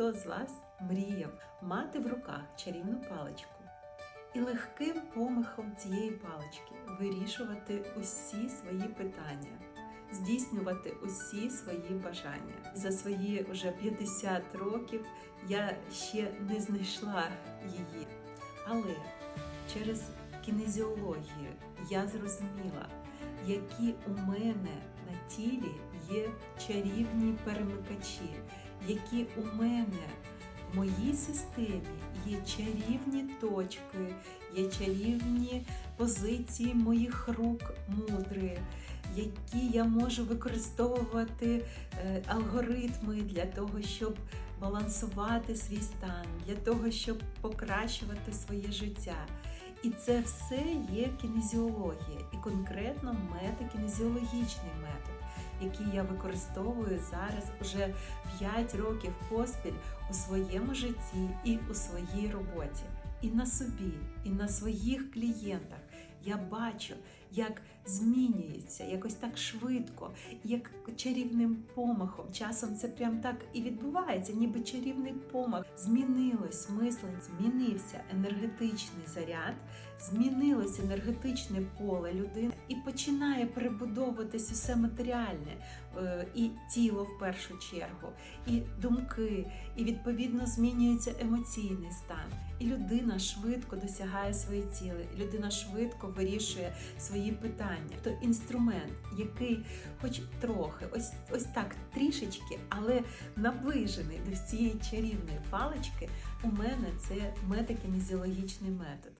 Хто з вас мріяв мати в руках чарівну паличку і легким помахом цієї палички вирішувати усі свої питання, здійснювати усі свої бажання? За свої вже 50 років я ще не знайшла її. Але через кінезіологію я зрозуміла, які у мене на тілі є чарівні перемикачі, які у мене в моїй системі є чарівні точки, є чарівні позиції моїх рук мудри, які я можу використовувати е, алгоритми для того, щоб балансувати свій стан, для того, щоб покращувати своє життя. І це все є кінезіологія, і конкретно метакінезіологічний метод, який я використовую зараз уже 5 років поспіль у своєму житті і у своїй роботі. І на собі, і на своїх клієнтах я бачу, як змінюється якось так швидко, як чарівним помахом. Часом це прям так і відбувається, ніби чарівний помах. Змінилось мислення, змінився енергетичний заряд, змінилось енергетичне поле людини і починає перебудовуватись усе матеріальне е, і тіло в першу чергу, і думки, і відповідно змінюється емоційний стан. І людина швидко досягає свої цілі, людина швидко вирішує свої питання. То інструмент, який, хоч трохи, ось ось так трішечки, але наближений до цієї чарівної палички, у мене це метакінезіологічний метод.